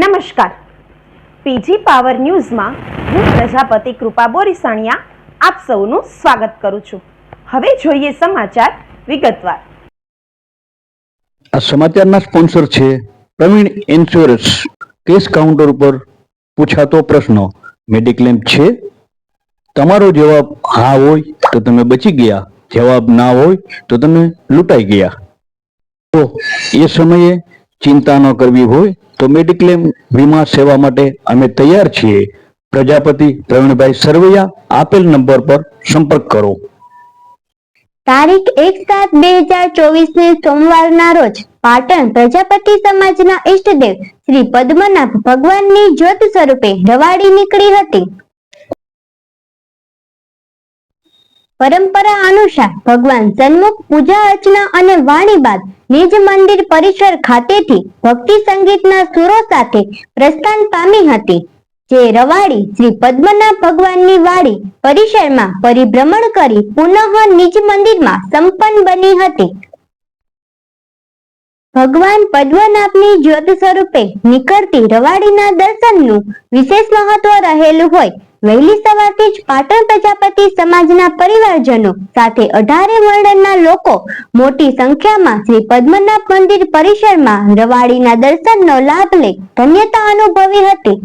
નમસ્કાર. PG power ન્યૂઝમાં હું પ્રજાપતિ કૃપા બોરીસાણિયા આપ સૌનું સ્વાગત કરું છું. હવે જોઈએ સમાચાર વિગતવાર. આ સમાચારના સ્પોન્સર છે પ્રવીણ ઇન્સ્યોરન્સ. કેસ કાઉન્ટર ઉપર પૂછાતો પ્રશ્ન. મેડિક્લેમ છે? તમારો જવાબ હા હોય તો તમે બચી ગયા. જવાબ ના હોય તો તમે લૂંટાઈ ગયા. તો એ સમયે ચિંતા ન કરવી હોય તો મેડિક્લેમ વીમા સેવા માટે અમે તૈયાર છીએ. પ્રજાપતિ પ્રવીણભાઈ સરવૈયા, આપેલ નંબર પર સંપર્ક કરો. તારીખ એક સાત બે હજાર ચોવીસ ને સોમવારના રોજ પાટણ પ્રજાપતિ સમાજના ઈષ્ટદેવ શ્રી પદ્મનાભ ભગવાનની જ્યોત સ્વરૂપે રવાડી નીકળી હતી. પરંપરા અનુસાર ભગવાન સન્મુખ પૂજા અર્ચના અને વાણી બાદ નિજ મંદિર પરિસર ખાતેથી ભક્તિ સંગીતના સુરો સાથે પ્રસ્થાન પામી હતી. જે રવાડી શ્રી પદ્મનાભ ભગવાનની વાડી પરિસરમાં પરિભ્રમણ કરી પુનઃ નિજ મંદિરમાં સંપન્ન બની હતી. ભગવાન પદ્મનાભની જ્યોત સ્વરૂપે નીકળતી રવાડીના દર્શનનું વિશેષ મહત્વ રહેલું હોય. વહેલી સવારથી જ પાટણ પ્રજાપતિ સમાજના પરિવારજનો સાથે અઢારે વર્ણનના લોકો મોટી સંખ્યામાં શ્રી પદ્મનાભ મંદિર પરિસરમાં રવાડીના દર્શનનો લાભ લઈ ધન્યતા અનુભવી હતી.